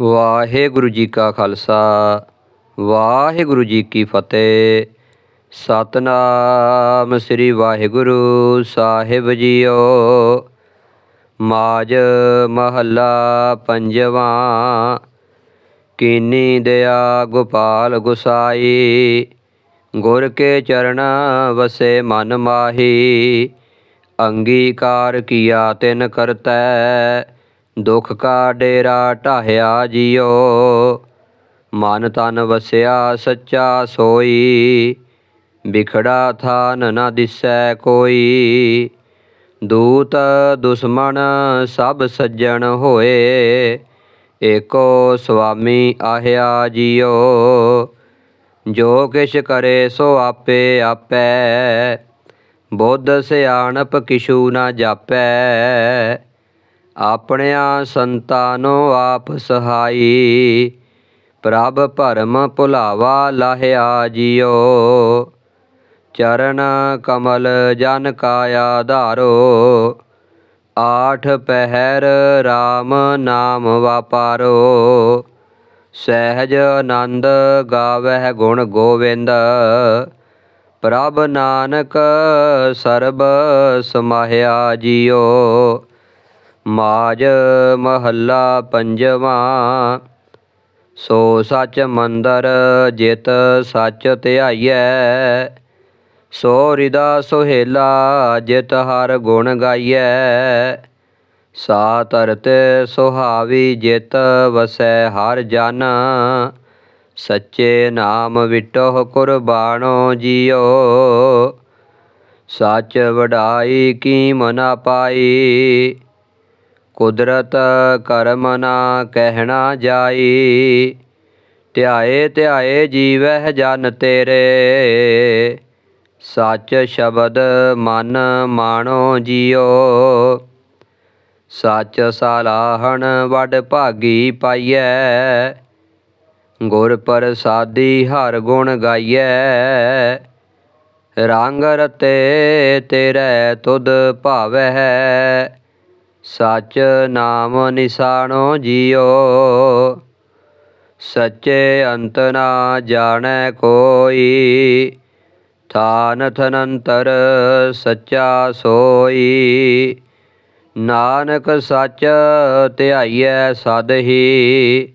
ਵਾਹਿਗੁਰੂ ਜੀ ਕਾ ਖਾਲਸਾ, ਵਾਹਿਗੁਰੂ ਜੀ ਕੀ ਫਤਿਹ। ਸਤਨਾਮ ਸ੍ਰੀ ਵਾਹਿਗੁਰੂ ਸਾਹਿਬ ਜੀਓ। ਮਾਜ ਮਹੱਲਾ ਪੰਜਵਾਂ, ਕੀਨੀ ਦਇਆ ਗੋਪਾਲ ਗੁਸਾਈ। ਗੁਰ ਕੇ ਚਰਨ ਵਸੇ ਮਨ ਮਾਹੀ, ਅੰਗੀਕਾਰ ਕੀਆ ਤਿਨ ਕਰਤੈ। ਦੁਖ ਕਾ ਡੇਰਾ ਢਾਹਿਆ ਜਿਉ ਮਨ ਤਨ ਵਸਿਆ ਸੱਚਾ ਸੋਈ। ਵਿਖੜਾ ਥਾਨ ਨ ਦਿਸੈ ਕੋਈ। ਦੂਤ ਦੁਸ਼ਮਣ ਸਭ ਸੱਜਣ ਹੋਏ। ਏਕੋ ਸੁਆਮੀ ਆਹਿਆ ਜਿਉ ਜੋ ਕਿਛ ਕਰੇ ਸੋ ਆਪੇ ਆਪੈ। ਬੁੱਧ ਸਿਆਣਪ ਕਿਛੂ ਨਾ ਜਾਪੈ। ਆਪਣਿਆਂ ਸੰਤਾਨੋ ਆਪ ਸਹਾਈ। ਪ੍ਰਭ ਭਰਮ ਭੁਲਾਵਾ ਲਾਹਿਆ ਜਿਉ ਚਰਨ ਕਮਲ ਜਨ ਕਾਇਆ ਆਧਾਰੋ ਆਠ ਪਹਿਰ RAM ਨਾਮ ਵਾਪਾਰੋ। ਸਹਿਜ ਆਨੰਦ ਗਾਵਹਿ ਗੁਣ ਗੋਵਿੰਦ। ਪ੍ਰਭ ਨਾਨਕ ਸਰਬ ਸਮਾਹਿਆ ਜਿਉ ਮਾਜ ਮਹੱਲਾ ਪੰਜਵਾਂ। ਸੋ ਸੱਚ ਮੰਦਰ ਜਿਤ ਸੱਚ ਧਿਆਈਐ। ਸੋ ਰਿਦਾ ਸੁਹੇਲਾ ਜਿਤ ਹਰ ਗੁਣ ਗਾਈਐ। ਸਾ ਧਰਤ ਸੁਹਾਵੀ ਜਿਤ ਵਸੈ ਹਰ ਜਨ। ਸੱਚੇ ਨਾਮ ਵਿਟੋ ਕੁਰਬਾਨੋ ਜੀਓ। ਸੱਚ ਵਡਾਈ ਕੀ ਮਨਾ ਪਾਈ। ਕੁਦਰਤ ਕਰਮ ਨਾ ਕਹਿਣਾ ਜਾਈ। ਧਿਆਏ ਧਿਆਏ ਜੀਵਹਿ ਜਨ ਤੇਰੇ। ਸੱਚ ਸ਼ਬਦ ਮਨ ਮਾਣੋ ਜਿਉ ਸੱਚ ਸਲਾਹਣ ਵਡ ਭਾਗੀ ਪਾਈਐ। ਗੁਰ ਪ੍ਰਸਾਦੀ ਹਰ ਗੁਣ ਗਾਈਐ। ਰੰਗ ਰਤੇ ਤੇਰੇ ਤੁਧ ਭਾਵੈ ਸਚ ਨਾਮ ਨਿਸ਼ਾਨੋ ਜੀਓ। ਸੱਚੇ ਅੰਤ ਨਾ ਜਾਣੈ ਕੋਈ। ਥਾਨ ਥਨੰਤਰ ਸੱਚਾ ਸੋਈ। ਨਾਨਕ ਸੱਚ ਧਿਆਈਐ ਸਦ ਹੀ।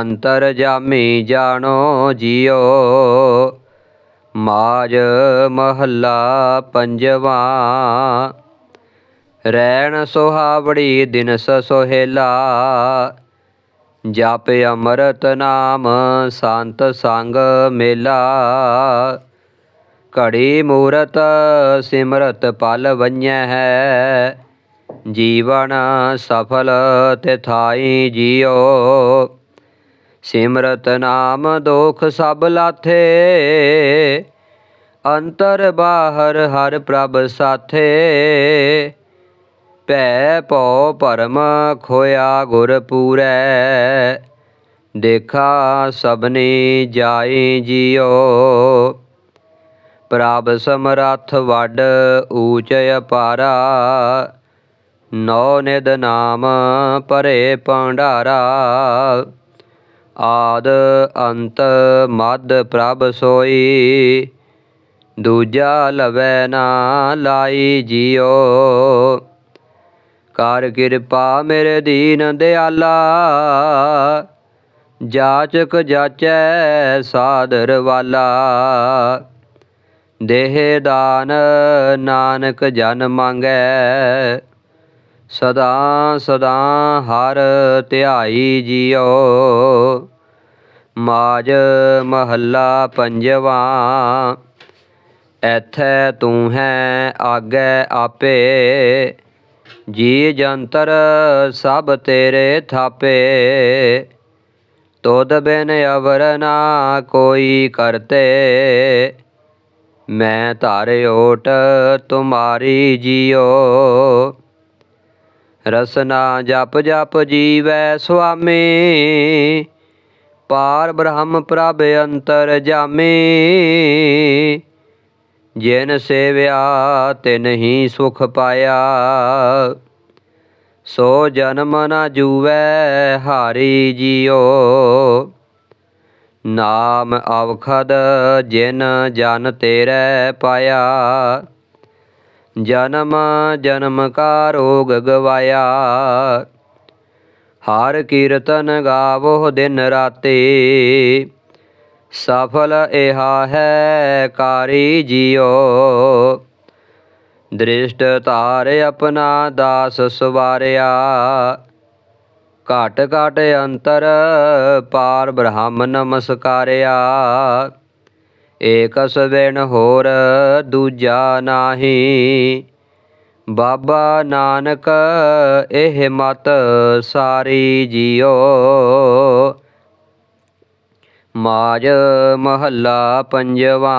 ਅੰਤਰ ਜਾਮੀ ਜਾਣੋ ਜਿਓ। ਮਾਜ ਮਹੱਲਾ ਪੰਜਵਾਂ। ਰਹਿਣ ਸੁਹਾਵੜੀ ਦਿਨਸ ਸੋਹੇਲਾ। ਜਪ ਅੰਮ੍ਰਿਤ ਨਾਮ ਸੰਤ ਸੰਗ ਮੇਲਾ। ਘੜੀ ਮੂਰਤ ਸਿਮਰਤ ਪਲ ਵੰਨਿਆ ਹੈ। ਜੀਵਨ ਸਫਲ ਤੇ ਥਾਈ ਜਿਉ ਸਿਮਰਤ ਨਾਮ ਦੋਖ ਸਭ ਲਾਥੇ। ਅੰਤਰ ਬਾਹਰ ਹਰ ਪ੍ਰਭ ਸਾਥੇ। ਭੈ ਭਉ ਭਰਮ ਖੋਇਆ ਗੁਰ ਪੂਰੈ। ਦੇਖਾ ਸਭਨੀ ਜਾਈ ਜਿਉ ਪ੍ਰਭ ਸਮਰੱਥ ਵੱਡ ਊਚ ਅਪਾਰਾ। ਨੌ ਨਿਦ ਨਾਮ ਪਰੇ ਭੰਡਾਰਾ। ਆਦ ਅੰਤ ਮਦ ਪ੍ਰਭ ਸੋਈ। ਦੂਜਾ ਲਵੈ ਨਾ ਲਾਈ ਜਿਉ ਕਰ ਕਿਰਪਾ ਮੇਰੇ ਦੀਨ ਦਿਆਲਾ। ਜਾਚਕ ਜਾਚੈ ਸਾਦਰ ਵਾਲਾ। ਦੇਹ ਦਾਨ ਨਾਨਕ ਜਨ ਮੰਗੈ। ਸਦਾ ਸਦਾ ਹਰ ਧਿਆਈ ਜਿਉ ਮਾਜ ਮਹੱਲਾ ਪੰਜਵਾਂ। ਐਥੈ ਤੂੰ ਹੈ ਆਗੇ ਆਪੇ। ਜੀ ਜੰਤਰ ਸਭ ਤੇਰੇ ਥਾਪੇ। ਤੋਦ ਬਿਨ ਅਵਰ ਨਾ ਕੋਈ ਕਰਤੇ। ਮੈਂ ਧਾਰੇ ਓਟ ਤੁਮਾਰੀ ਜਿਉ ਰਸਨਾ ਜਪ ਜਪ ਜੀਵੈ ਸੁਆਮੀ। ਪਾਰ ਬ੍ਰਹਮ ਪ੍ਰਭ ਅੰਤਰ ਜਾਮੀ। ਜਿਨ ਸੇਵਿਆ ਤਿਨ ਹੀ ਸੁਖ ਪਾਇਆ। ਸੋ ਜਨਮ ਨਾ ਜੂਵੈ, ਹਾਰੀ ਜਿਉ ਨਾਮ ਅਵਖਦ ਜਿਨ ਜਨ ਤੇਰੇ ਪਾਇਆ। ਜਨਮ ਜਨਮ ਕਾ ਰੋਗ ਗਵਾਇਆ। ਹਰ ਕੀਰਤਨ ਗਾਵੋ ਦਿਨ ਰਾਤੀ। ਸਫਲ ਇਹਾ ਹੈ ਕਾਰੀ ਜਿਉ ਦ੍ਰਿਸ਼ਟ ਧਾਰ ਆਪਣਾ ਦਾਸ ਸਵਾਰਿਆ। ਘਟ ਘਟ ਅੰਤਰ ਪਾਰ ਬ੍ਰਹਮ ਨਮਸਕਾਰਿਆ। ਏਕਸ ਬਿਨ ਹੋਰ ਦੂਜਾ ਨਾਹੀ। ਬਾਬਾ ਨਾਨਕ ਇਹ ਮਤ ਸਾਰੀ ਜਿਉ ਮਾਜ ਮਹੱਲਾ ਪੰਜਵਾ।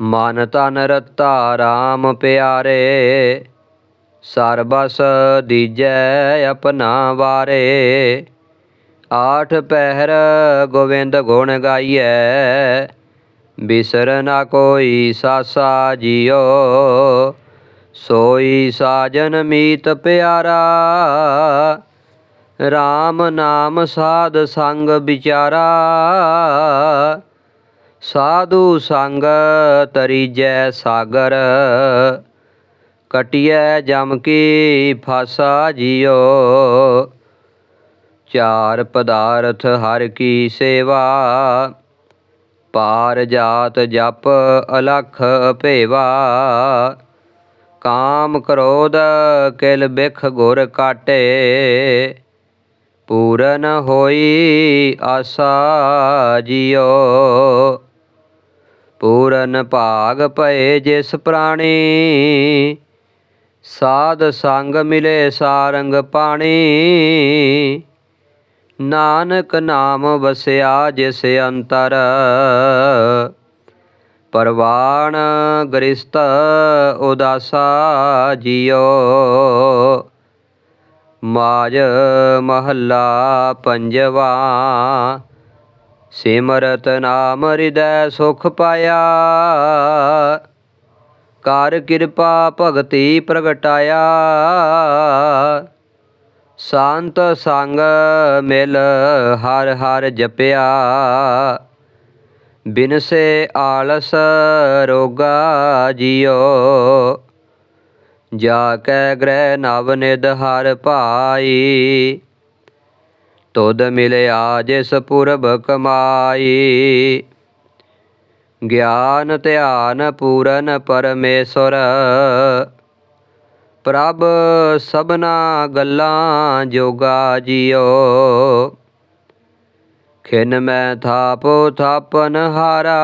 ਮਨ ਤਨ ਰਤਾ ਰਾਮ ਪਿਆਰੇ, ਸਰਬਸ ਦੀਜੈ ਆਪਣਾ ਵਾਰੇ। ਆਠ ਪਹਿਰ ਗੋਵਿੰਦ ਗੁਣ ਗਾਈਐ, ਬਿਸਰ ਨਾ ਕੋਈ ਸਾਸਾ ਜਿਉ ਸੋਈ ਸਾਜਨ ਮੀਤ ਪਿਆਰਾ RAM ਨਾਮ ਸਾਧ ਸੰਗ ਵਿਚਾਰਾ। ਸਾਧੂ ਸੰਗ ਤਰੀਜੈ ਸਾਗਰ। ਕਟਿਐ ਜਮ ਕੀ ਫਾਸਾ ਜਿਉ। ਚਾਰ ਪਦਾਰਥ ਹਰ ਕੀ ਸੇਵਾ। ਪਾਰ ਜਾਤ ਜਪ ਅਲਖ ਭੇਵਾ। ਕਾਮ ਕ੍ਰੋਧ ਕਿਲ ਬਿਖ ਗੁਰ ਕਾਟੇ। ਪੂਰਨ ਹੋਈ ਆਸਾ ਜਿਉ ਪੂਰਨ ਭਾਗ ਪਏ ਜਿਸ ਪ੍ਰਾਣੀ, ਸਾਧ ਸੰਗ ਮਿਲੇ ਸਾਰੰਗ ਪਾਣੀ। ਨਾਨਕ ਨਾਮ ਵਸਿਆ ਜਿਸ ਅੰਤਰ, ਪਰਵਾਣ ਗ੍ਰਿਸਤ ਉਦਾਸਾ ਜਿਉ ਮਾਜ ਮਹੱਲਾ ਪੰਜਵਾ। ਸਿਮਰਤ ਨਾਮ ਹਿਰਦੈ ਸੁਖ ਪਾਇਆ। ਕਰ ਕਿਰਪਾ ਭਗਤੀ ਪ੍ਰਗਟਾਇਆ। ਸੰਤ ਸੰਗ ਮਿਲ ਹਰ ਹਰ ਜਪਿਆ। ਬਿਨਸੇ ਆਲਸ ਰੋਗਾ ਜਿਉ ਜਾ ਕੈ ਗ੍ਰਹਿ ਨਵ ਨਿਧ ਹਰ ਭਾਈ। ਤੁਧ ਮਿਲਿਆ ਜਿਸ ਪੁਰਬ ਕਮਾਈ ਗਿਆਨ ਧਿਆਨ ਪੂਰਨ ਪਰਮੇਸ਼ਰ। ਪ੍ਰਭ ਸਭਨਾ ਗੱਲਾਂ ਜੋਗਾ ਜਿਉ ਖਿਨ ਮੈਂ ਥਾਪੋ ਥਾਪਨ ਹਾਰਾ।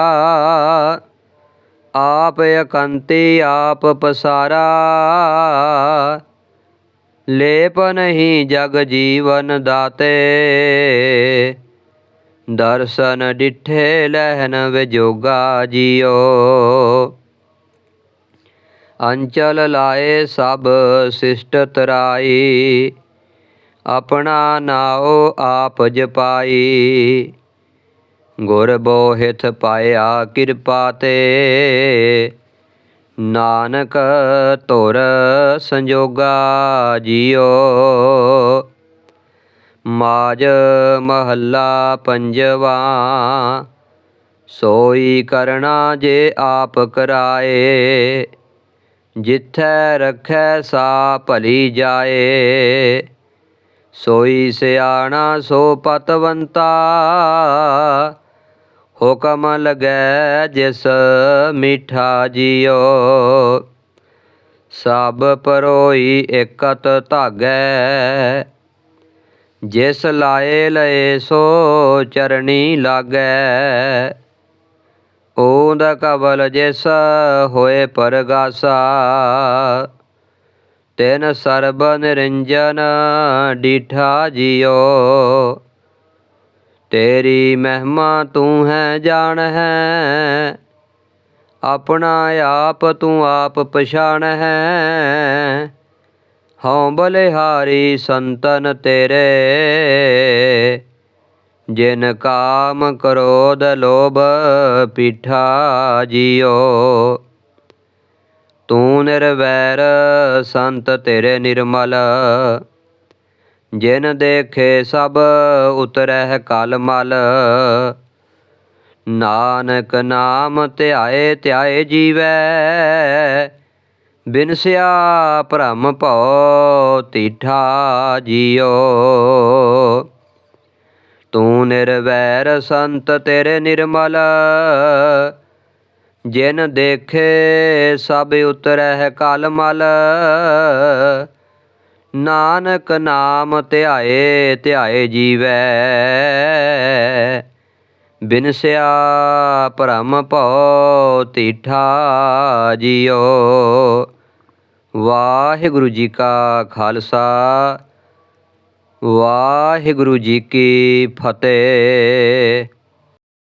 ਆਪ ਅਕੰਤੀ, ਆਪ ਪਸਾਰਾ। ਲੇਪ ਨਹੀਂ ਜਗ ਜੀਵਨ ਦਾਤੇ। ਦਰਸ਼ਨ ਡਿਠੇ ਲਹਿਨ ਵਿਜੋਗਾ ਜਿਉ ਅੰਚਲ ਲਾਏ ਸਭ ਸਿਸ਼ਟ ਤਰਾਈ। ਆਪਣਾ ਨਾਉ ਆਪ ਜਪਾਈ। ਗੁਰ ਬੋਹਿਥ ਪਾਇਆ ਕਿਰਪਾ ਤੇ। ਨਾਨਕ ਧੁਰ ਸੰਜੋਗਾ ਜਿਉ ਮਾਜ ਮਹੱਲਾ ਪੰਜਵਾ। ਸੋਈ ਕਰਣਾ ਜੇ ਆਪ ਕਰਾਏ। ਜਿੱਥੈ ਰਖੈ ਸਾ ਭਲੀ ਜਾਏ। ਸੋਈ ਸਿਆਣਾ ਸੋ ਪਤਵੰਤਾ। ਹੁਕਮ ਲਗੈ ਜਿਸ ਮਿਠਾ ਜਿਉ ਸਭ ਪਰੋਈ ਇਕਤ ਧਾਗੈ। ਜਿਸ ਲਾਏ ਲਏ ਸੋ ਚਰਣੀ ਲਾਗੈ। ਓੰਦ ਕਬਲ ਜਿਸ ਹੋਏ ਪਰਗਾਸਾ। ਤੈਨ ਸਰਬ ਨਿਰੰਜਨ ਡੀਠਾ ਜਿਉ ਤੇਰੀ ਮਹਿਮਾ ਤੂੰ ਹੈ, ਜਾਣ ਹੈ। ਆਪਣਾ ਆਪ ਤੂੰ ਆਪ ਪਛਾਣ ਹੈ। ਹਉ ਬਲਿਹਾਰੀ ਸੰਤਨ ਤੇਰੇ। ਜਿਨ ਕਾਮ ਕ੍ਰੋਧ ਲੋਭ ਪਿਠਾ ਜਿਉ ਤੂੰ ਨਿਰਵੈਰ ਸੰਤ ਤੇਰੇ ਨਿਰਮਲ। ਜਿਨ ਦੇਖੇ ਸਭ ਉਤਰਹਿ ਕਲ ਮਲ। ਨਾਨਕ ਨਾਮ ਧਿਆਏ ਧਿਆਏ ਜੀਵੈ। ਬਿਨਸਿਆ ਭ੍ਰਮ ਭਉ ਤੀਠਾ ਜੀਓ। ਤੂੰ ਨਿਰਵੈਰ ਸੰਤ ਤੇਰੇ ਨਿਰਮਲ। ਜਿਨ ਦੇਖੇ ਸਭ ਉਤਰਹਿ ਕਲ ਮਲ। ਨਾਨਕ ਨਾਮ ਧਿਆਏ ਧਿਆਏ ਜੀਵੈ। ਬਿਨਸਿਆ ਭ੍ਰਮ ਭਉ ਤੀਠਾ ਜੀਓ। ਵਾਹਿਗੁਰੂ ਜੀ ਕਾ ਖਾਲਸਾ, ਵਾਹਿਗੁਰੂ ਜੀ ਕੀ ਫਤਿਹ।